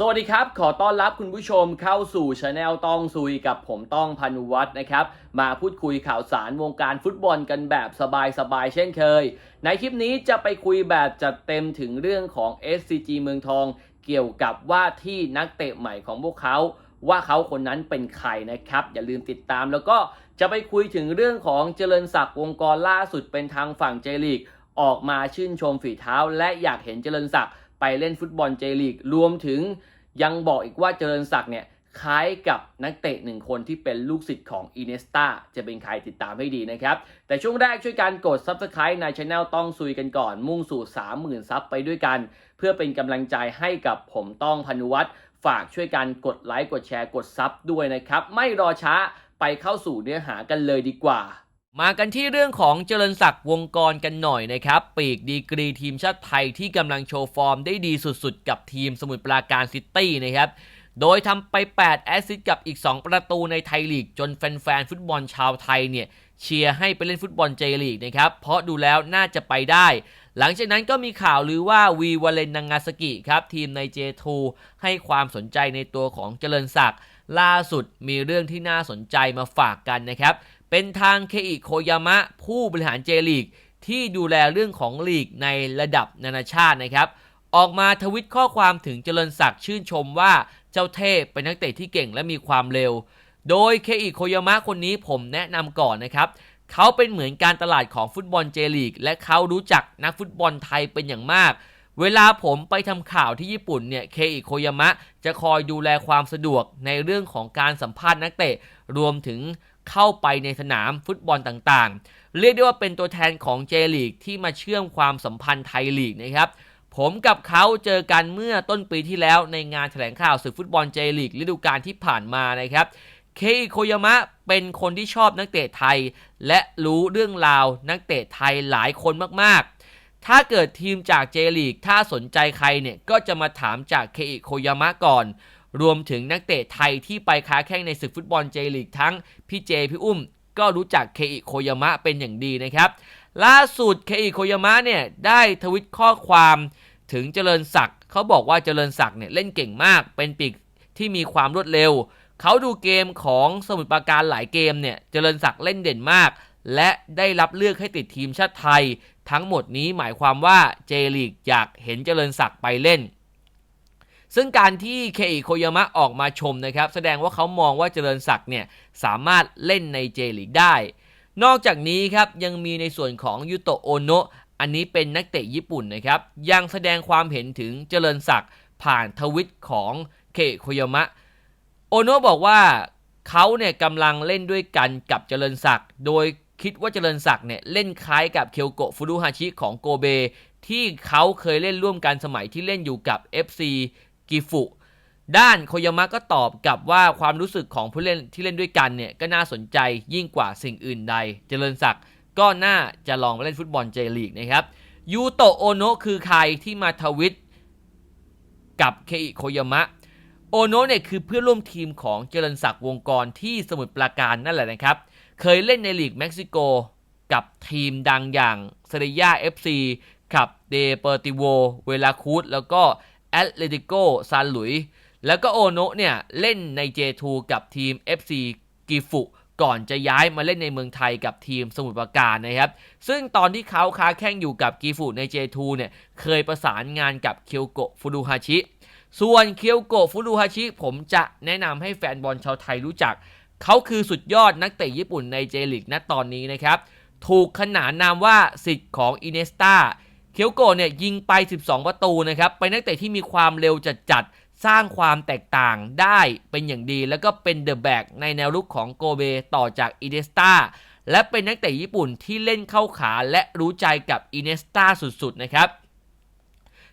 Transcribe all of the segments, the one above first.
สวัสดีครับ ขอต้อนรับคุณผู้ชมเข้าสู่ช anel ต้องซุยกับผมต้องพานุวัฒน์นะครับ มาพูดคุยข่าวสารวงการฟุตบอลกันแบบสบายๆเช่นเคย ในคลิปนี้จะไปคุยแบบจัดเต็มถึงเรื่องของ SCG เมืองทอง เกี่ยวกับว่าที่นักเตะใหม่ของพวกเขา ว่าเขาคนนั้นเป็นใครนะครับ อย่าลืมติดตามแล้วก็จะไปคุยถึงเรื่องของเจริญศักดิ์วงกรล่าสุดเป็นทางฝั่งเจลีกออกมาชื่นชมฝีเท้า และอยากเห็นเจริญศักดิ์ ไปเล่นฟุตบอลเจลีก รวมถึงยังบอกอีกว่าเจริญศักดิ์เนี่ยคล้ายกับนักเตะหนึ่งคนที่เป็นลูกศิษย์ของอินเนสตาจะเป็นใครติดตามให้ดีนะครับ แต่ช่วงแรกช่วยกันกด Subscribe ในช anel ต้องซุยกันก่อน มุ่งสู่ 30,000 ซับไปด้วยกัน เพื่อเป็นกำลังใจให้กับผมต้องพนุวัฒน์ฝากช่วยกันกดไลค์กดแชร์กดซับด้วยนะครับ ไม่รอช้าไปเข้าสู่เนื้อหากันเลยดีกว่า มากันที่เรื่องของเจริญศักดิ์วงกรกันหน่อยนะครับ ปีกดีกรีทีมชาติไทยที่กำลังโชว์ฟอร์มได้ดีสุดๆ กับทีมสมุทรปราการซิตี้นะครับ โดยทำไป 8 แอสซิสต์กับอีก 2 ประตูในไทยลีก จนแฟนๆ ฟุตบอลชาวไทยเนี่ยเชียร์ให้ไปเล่นฟุตบอลเจลีกนะครับ เพราะดูแล้วน่าจะไปได้ หลังจากนั้นก็มีข่าวลือว่าวีวาเลนนังงาสกิครับ ทีมใน J2 ให้ความสนใจในตัวของเจริญศักดิ์ล่าสุดมีเรื่องที่น่าสนใจมาฝากกันนะครับ เป็นทางเคอิโคยามะผู้บริหารเจลีก ที่ดูแลเรื่องของลีกในระดับนานาชาตินะครับ ออกมาทวิตข้อความถึงเจริญศักดิ์ชื่นชมว่าเจ้าเทพเป็นนักเตะที่เก่งและมีความเร็ว โดยเคอิโคยามะคนนี้ผมแนะนำก่อนนะครับเขาเป็นเหมือนการตลาดของฟุตบอลเจลีก และเขารู้จักนักฟุตบอลไทยเป็นอย่างมาก เวลาผมไปทำข่าวที่ญี่ปุ่นเนี่ย เคอิโคยามะจะคอยดูแลความสะดวกในเรื่องของการสัมภาษณ์นักเตะ รวมถึง เข้าไปในสนามฟุตบอลต่างๆ เรียกได้ว่าเป็นตัวแทนของเจลีกที่มาเชื่อมความสัมพันธ์ไทยลีกนะครับผมกับเขาเจอกันเมื่อต้นปีที่แล้วในงานแถลงข่าวศึกฟุตบอลเจลีกฤดูกาลที่ผ่านมานะครับเคอิโคยามะเป็นคนที่ชอบนักเตะไทย และรู้เรื่องราวนักเตะไทยหลายคนมากๆ ถ้าเกิดทีมจากเจลีกถ้าสนใจใครเนี่ยก็จะมาถามจากเคอิโคยามะก่อน รวมถึงนักเตะไทยที่ไปค้าแข่งในศึกฟุตบอลเจลีกทั้งพี่เจพี่อุ้ม ก็รู้จักเคอิโคยามะเป็นอย่างดีนะครับ ล่าสุดเคอิโคยามะเนี่ยได้ทวิตข้อความถึงเจริญศักดิ์เขาบอกว่าเจริญศักดิ์เนี่ยเล่นเก่งมาก เป็นปีกที่มีความรวดเร็ว เขาดูเกมของสมุทรปราการหลายเกมเนี่ยเจริญศักดิ์เล่นเด่นมาก และได้รับเลือกให้ติดทีมชาติไทย ทั้งหมดนี้หมายความว่าเจลีกอยากเห็นเจริญศักดิ์ไปเล่น ซึ่งการที่เคอิโคยามะออกมาชมนะครับ แสดงว่าเขามองว่าเจริญศักดิ์เนี่ยสามารถเล่นในเจลีกได้ นอกจากนี้ครับยังมีในส่วนของยูโตโอโนะอันนี้เป็นนักเตะญี่ปุ่นนะครับ ยังแสดงความเห็นถึงเจริญศักดิ์ผ่านทวิตของเคอิโคยามะ โอโนะบอกว่าเขาเนี่ยกำลังเล่นด้วยกันกับเจริญศักดิ์โดยคิดว่าเจริญศักดิ์เนี่ยเล่นคล้ายกับเคียวโกฟุรุฮาชิของโกเบ ที่เขาเคยเล่นร่วมกันสมัยที่เล่นอยู่กับ FC กิฟุ ด้านโคยามะก็ตอบกลับว่าความรู้สึกของผู้เล่นที่เล่นด้วยกันเนี่ยก็น่าสนใจยิ่งกว่าสิ่งอื่นใด เจริญศักดิ์ก็น่าจะลองไปเล่นฟุตบอลเจลีกนะครับยูโตโอโนะคือใครที่มาทวิตกับเคอิโคยามะโอโนะเนี่ยคือเพื่อนร่วมทีมของเจริญศักดิ์วงกรที่สมุทรปราการนั่นแหละนะครับ เคยเล่นในลีกเม็กซิโกกับทีมดังอย่างเซเรียเอฟซีกับเดเปอร์ติโว เวลาคูดแล้วก็ อตเลติโกซานหลุย แล้วก็โอโนะเนี่ย เล่นใน J2 กับทีม FC กิฟุก่อนจะย้ายมาเล่นในเมืองไทยกับทีมสมุทรปราการนะครับ ซึ่งตอนที่เขาค้าแข่งอยู่กับกิฟุใน J2 เนี่ย เคยประสานงานกับเคียวโกะฟุรุฮาชิ ส่วนเคียวโกะฟุรุฮาชิ ผมจะแนะนำให้แฟนบอลชาวไทยรู้จัก เขาคือสุดยอดนักเตะญี่ปุ่นในเจลิกณตอนนี้นะครับ ถูกขนานนามว่าสิทธิ์ของอินเนสตา เคียวโกะเนี่ยยิงไป 12 ประตูนะครับเป็นนักเตะที่มีความเร็วจัดๆสร้างความแตกต่างได้เป็นอย่างดี แล้วก็เป็นเดอะแบ็กในแนวลุกของโกเบต่อจากอินเนสตาและเป็นนักเตะญี่ปุ่นที่เล่นเข้าขาและรู้ใจกับอินเนสตาสุดๆนะครับ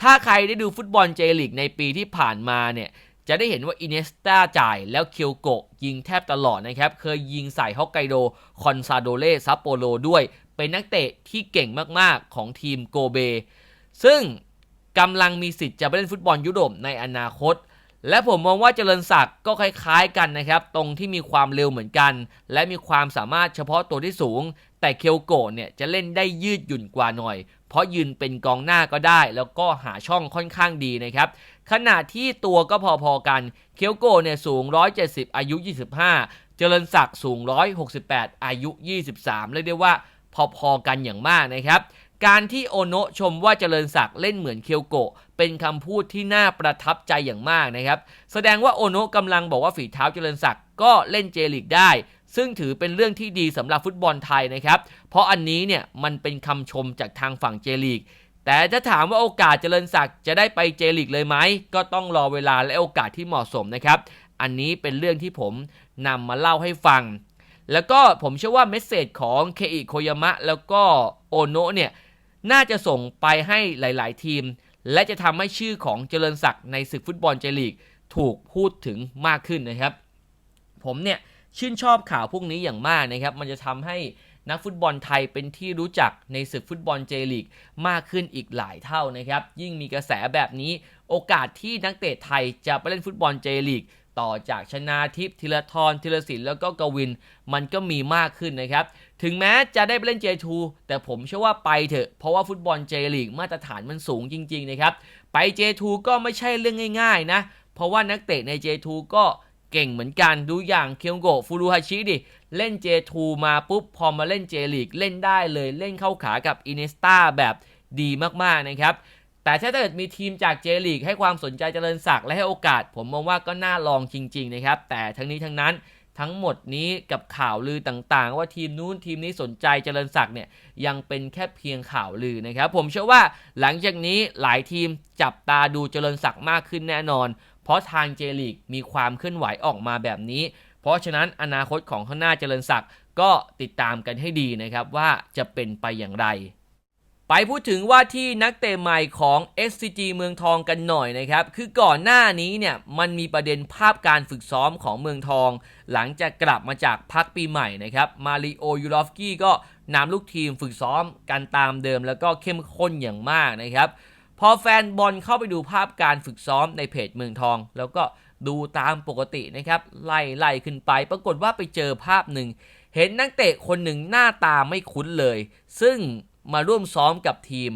ถ้าใครได้ดูฟุตบอลเจลิกในปีที่ผ่านมาเนี่ยจะได้เห็นว่าอินเนสตาจ่ายแล้วเคียวโกะยิงแทบตลอดนะครับ เคยยิงใส่ฮอกไกโด คอนซาโดเลซัปโปโรด้วย เป็นนักเตะที่เก่งมากๆของทีมโกเบ ซึ่งกำลังมีสิทธิ์จะไปเล่นฟุตบอลยุโรปในอนาคต และผมมองว่าเจริญศักดิ์ก็คล้ายๆกันนะครับ ตรงที่มีความเร็วเหมือนกัน และมีความสามารถเฉพาะตัวที่สูง แต่เคียวโกะเนี่ยจะเล่นได้ยืดหยุ่นกว่าหน่อย เพราะยืนเป็นกองหน้าก็ได้ แล้วก็หาช่องค่อนข้างดีนะครับขณะที่ตัวก็พอๆกัน เคียวโกเนี่ยสูง 170 อายุ 25 เจริญศักดิ์สูง 168 อายุ 23 เรียกได้ว่า พอๆกันอย่างมากนะครับ การที่โอโนะชมว่าเจริญศักดิ์เล่นเหมือนเคียวโกะเป็นคำพูดที่น่าประทับใจอย่างมากนะครับ แสดงว่าโอโนะกำลังบอกว่าฝีเท้าเจริญศักดิ์ก็เล่นเจลีกได้ ซึ่งถือเป็นเรื่องที่ดีสำหรับฟุตบอลไทยนะครับ เพราะอันนี้เนี่ยมันเป็นคำชมจากทางฝั่งเจลีกแต่ถ้าถามว่าโอกาสเจริญศักดิ์จะได้ไปเจลีกเลยไหมก็ต้องรอเวลาและโอกาสที่เหมาะสมนะครับ อันนี้เป็นเรื่องที่ผมนำมาเล่าให้ฟัง แล้วก็ผมเชื่อว่าเมสเซจของเคอิโคยามะแล้วก็โอโนะเนี่ย น่าจะส่งไปให้หลาย ๆ ทีม และจะทำให้ชื่อของเจริญศักดิ์ในศึกฟุตบอลเจลีกถูกพูดถึงมากขึ้นนะครับ ผมเนี่ยชื่นชอบข่าวพวกนี้อย่างมากนะครับ มันจะทำให้นักฟุตบอลไทยเป็นที่รู้จักในศึกฟุตบอลเจลีกมากขึ้นอีกหลายเท่านะครับ ยิ่งมีกระแสแบบนี้ โอกาสที่นักเตะไทยจะไปเล่นฟุตบอลเจลีก ต่อจากชนาทิพย์ธีรทรธีรศิลป์แล้วก็กวิน มันก็มีมากขึ้นนะครับ ถึงแม้จะได้ไปเล่น J2 แต่ผมเชื่อว่าไปเถอะ เพราะว่าฟุตบอลเจลีกมาตรฐานมันสูงจริง ๆ นะครับ ไป J2 ก็ไม่ใช่เรื่องง่าย ๆ นะ เพราะว่านักเตะใน J2 ก็เก่งเหมือนกันดูอย่างเคียวโกฟูรุฮาชิดิ เล่น J2 มาปุ๊บ พอมาเล่น J ลีกเล่นได้เลยเล่นเข้าขากับอินเนสตาแบบดีมากๆนะครับ แต่ถ้าเกิดมีทีมจากเจลีกให้ความสนใจเจริญศักดิ์และให้โอกาส ผมมองว่าก็น่าลองจริง ๆ นะครับ แต่ทั้งนี้ทั้งนั้นทั้งหมดนี้กับข่าวลือต่างๆ ว่าทีมนู้นทีมนี้สนใจเจริญศักดิ์เนี่ยยังเป็นแค่เพียงข่าวลือนะครับ ผมเชื่อว่าหลังจากนี้หลายทีมจับตาดูเจริญศักดิ์มากขึ้นแน่นอน เพราะทางเจลีกมีความเคลื่อนไหวออกมาแบบนี้ เพราะฉะนั้นอนาคตของข้างหน้าเจริญศักดิ์ก็ติดตามกันให้ดีนะครับว่าจะเป็นไปอย่างไร ไปพูดถึงว่าที่นักเตะใหม่ของ SCG เมืองทองกันหน่อยนะครับ คือก่อนหน้านี้เนี่ยมันมีประเด็นภาพการฝึกซ้อมของเมืองทอง หลังจากกลับมาจากพักปีใหม่นะครับ มาริโอยูรอฟกี้ก็นำลูกทีมฝึกซ้อมกันตามเดิมแล้วก็เข้มข้นอย่างมากนะครับ พอแฟนบอลเข้าไปดูภาพการฝึกซ้อมในเพจเมืองทอง แล้วก็ดูตามปกตินะครับ ไล่ไล่ขึ้นไป ปรากฏว่าไปเจอภาพหนึ่งเห็นนักเตะคนหนึ่งหน้าตาไม่คุ้นเลย ซึ่ง มาร่วมซ้อมกับทีม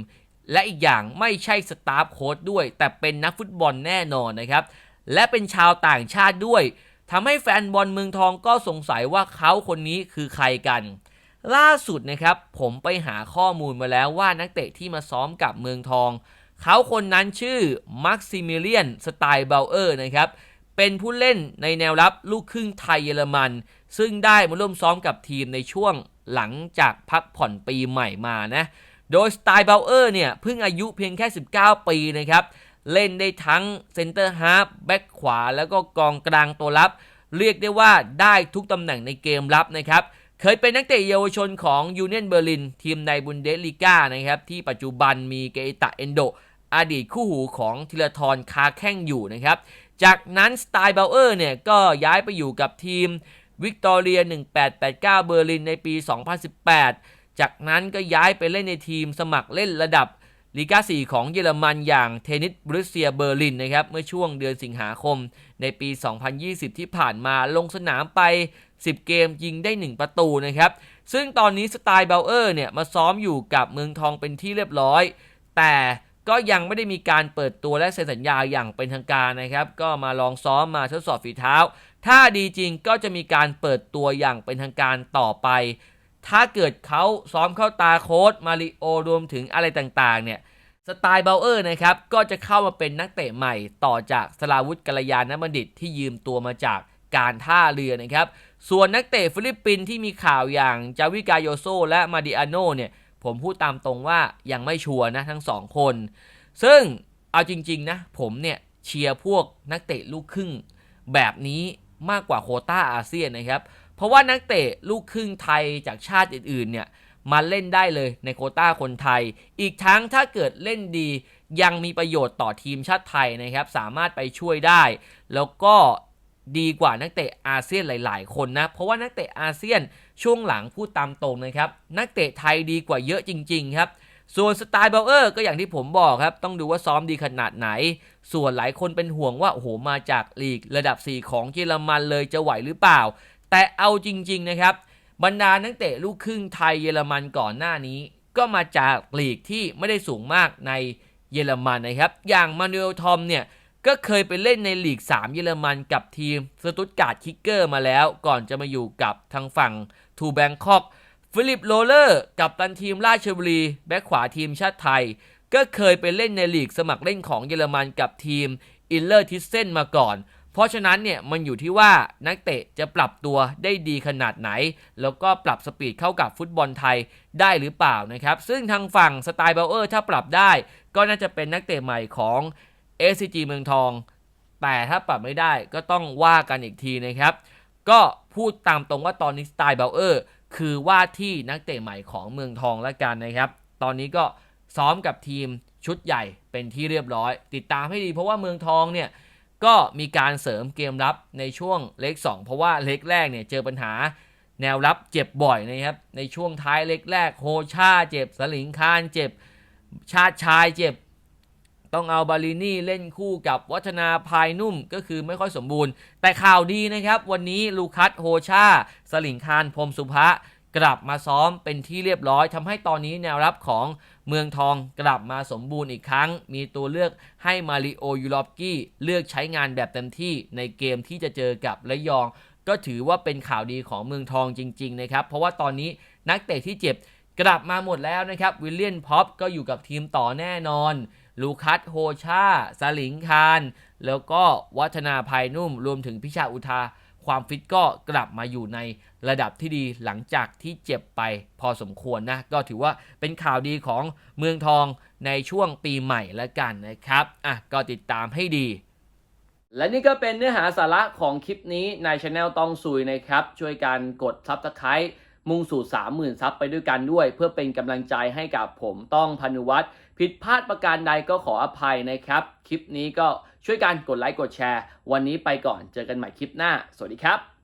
และอีกอย่างไม่ใช่สตาฟโค้ดด้วย แต่เป็นนักฟุตบอลแน่นอนนะครับ และเป็นชาวต่างชาติด้วยทำให้แฟนบอลเมืองทองก็สงสัยว่าเขาคนนี้คือใครกัน ล่าสุดนะครับ ผมไปหาข้อมูลมาแล้วว่านักเตะที่มาซ้อมกับเมืองทอง เขาคนนั้นชื่อมักซิมิเลียนสไตล์เบลเออร์นะครับเป็นผู้เล่นในแนวรับลูกครึ่งไทยเยอรมัน ซึ่งได้มาร่วมซ้อมกับทีมในช่วงหลังจากพักผ่อนปีใหม่มานะ โดยสไตล์เบลเออร์เนี่ยเพิ่งอายุเพียงแค่ 19 ปีนะครับ เล่นได้ทั้งเซนเตอร์ฮาร์ฟแบ็กขวา แล้วก็กองกลางตัวรับ เรียกได้ว่าได้ทุกตำแหน่งในเกมรับนะครับ เคยเป็นนักเตะเยาวชนของยูเนียนเบอร์ลินทีมในบุนเดสลีกานะครับ ที่ปัจจุบันมีเกอิตะเอนโดอดีตคู่หูของธีรทรคาแข้งอยู่นะครับ จากนั้นสไตล์เบลเออร์เนี่ยก็ย้ายไปอยู่กับทีม วิกตอเรีย 1889 เบอร์ลินในปี 2018 จากนั้นก็ย้ายไปเล่นในทีมสมัครเล่นระดับลีกา4ของเยอรมันอย่างเทนิสบรูเซียเบอร์ลินนะครับเมื่อช่วงเดือนสิงหาคมในปี 2020 ที่ผ่านมาลงสนามไป 10 เกมยิงได้ 1 ประตูนะครับ ซึ่งตอนนี้สไตล์เบลเออร์เนี่ยมาซ้อมอยู่กับเมืองทองเป็นที่เรียบร้อย แต่ก็ยังไม่ได้มีการเปิดตัวและเซ็นสัญญาอย่างเป็นทางการนะครับ ก็มาลองซ้อมมาทดสอบฝีเท้า ถ้าดีจริงก็จะมีการเปิดตัวอย่างเป็นทางการต่อไป ถ้าเกิดเขาซ้อมเข้าตาโค้ดมาริโอรวมถึงอะไรต่างๆ เนี่ย สไตล์เบลเออร์นะครับ ก็จะเข้ามาเป็นนักเตะใหม่ต่อจากสลาวุธกัลยาณบัณฑิตที่ยืมตัวมาจากการท่าเรือนะครับ ส่วนนักเตะฟิลิปปินส์ที่มีข่าวอย่างจาวิกาโยโซและมาดิอาโนเนี่ยผมพูดตามตรงว่ายังไม่ชัวร์นะทั้งสองคน ซึ่งเอาจริง ๆ นะ ผมเนี่ยเชียร์พวกนักเตะลูกครึ่งแบบนี้ มากกว่าโคต้าอาเซียนนะครับ เพราะว่านักเตะลูกครึ่งไทยจากชาติอื่นๆเนี่ยมาเล่นได้เลยในโคต้าคนไทย อีกทั้งถ้าเกิดเล่นดียังมีประโยชน์ต่อทีมชาติไทยนะครับ สามารถไปช่วยได้ แล้วก็ดีกว่านักเตะอาเซียนหลาย ๆ คนนะ เพราะว่านักเตะอาเซียนช่วงหลังพูดตามตรงนะครับ นักเตะไทยดีกว่าเยอะจริง ๆ ครับ ส่วนสไตล์เบลเออร์ก็อย่างที่ผมบอกครับ ต้องดูว่าซ้อมดีขนาดไหน ส่วนหลายคนเป็นห่วงว่าโอ้โหมาจากลีกระดับ 4 ของเยอรมันเลยจะไหวหรือเปล่า แต่เอาจริง ๆ นะครับ บรรดานักเตะลูกครึ่งไทยเยอรมันก่อนหน้านี้ ก็มาจากลีกที่ไม่ได้สูงมากในเยอรมันนะครับ อย่างมานูเอลทอมเนี่ยก็เคยไปเล่นในลีก 3 เยอรมันกับทีมสตุตการ์ดคิกเกอร์มาแล้ว ก่อนจะมาอยู่กับทางฝั่งทูแบงคอกฟิลิปโรเลอร์กับตันทีมราชบุรี แบ็คขวาทีมชาติไทย ก็เคยไปเล่นในลีกสมัครเล่นของเยอรมันกับทีมอินเลอร์ทิสเซนมาก่อน เพราะฉะนั้นเนี่ยมันอยู่ที่ว่านักเตะจะปรับตัวได้ดีขนาดไหน แล้วก็ปรับสปีดเข้ากับฟุตบอลไทยได้หรือเปล่านะครับ ซึ่งทางฝั่งสไตล์เบลเออร์ถ้าปรับได้ ก็น่าจะเป็นนักเตะใหม่ของ SCG เมืองทอง แต่ถ้าปรับไม่ได้ก็ต้องว่ากันอีกทีนะครับ ก็พูดตามตรงว่าตอนนี้สไตล์เบลเออร์คือว่าที่นักเตะใหม่ของเมืองทองแล้วกันนะครับ ตอนนี้ก็ ซ้อมกับทีมชุดใหญ่เป็นที่เรียบร้อย ติดตามให้ดีเพราะว่าเมืองทองเนี่ยก็มีการเสริมเกมรับในช่วงเล็ก 2 เพราะว่าเล็กแรกเนี่ยเจอปัญหาแนวรับเจ็บบ่อยนะครับในช่วงท้ายเล็กแรกโฮชาเจ็บสลิงคานเจ็บชาติชายเจ็บ ต้องเอาบาลินี่เล่นคู่กับวัฒนาพายนุ่มก็คือไม่ค่อยสมบูรณ์ แต่ข่าวดีนะครับ วันนี้ลูคัสโฮชาสลิงคานพรมสุภะกลับมาซ้อมเป็นที่เรียบร้อยทำให้ตอนนี้แนวรับของ เมืองทองกลับมาสมบูรณ์อีกครั้ง มีตัวเลือกให้มาริโอยูรอฟกี้เลือกใช้งานแบบเต็มที่ในเกมที่จะเจอกับระยอง ก็ถือว่าเป็นข่าวดีของเมืองทองจริง ๆ นะครับ เพราะว่าตอนนี้นักเตะที่เจ็บกลับมาหมดแล้วนะครับ วิลเลียนพ็อปก็อยู่กับทีมต่อแน่นอน ลูคัสโฮชาสลิงคานแล้วก็วัฒนาภายนุ่มรวมถึงพิชาอุทา ความฟิตก็กลับมาอยู่ในระดับที่ดีหลังจากที่เจ็บไปพอสมควรนะ ก็ถือว่าเป็นข่าวดีของเมืองทองในช่วงปีใหม่แล้วกันนะครับอะก็ติดตามให้ดีและนี่ก็เป็นเนื้อหาสาระของคลิปนี้ในช anel ต้องซุยนะครับ ช่วยกันกดซับสไคร b ์มุ่งสู่ 30,000 ซับไปด้วยกันด้วย เพื่อเป็นกำลังใจให้กับผมต้องพนุวัตรผิดพลาดประการใดก็ขออภัยนะครับ คลิปนี้ก็ ช่วยกันกดไลค์กดแชร์ วันนี้ไปก่อนเจอกันใหม่คลิปหน้า สวัสดีครับ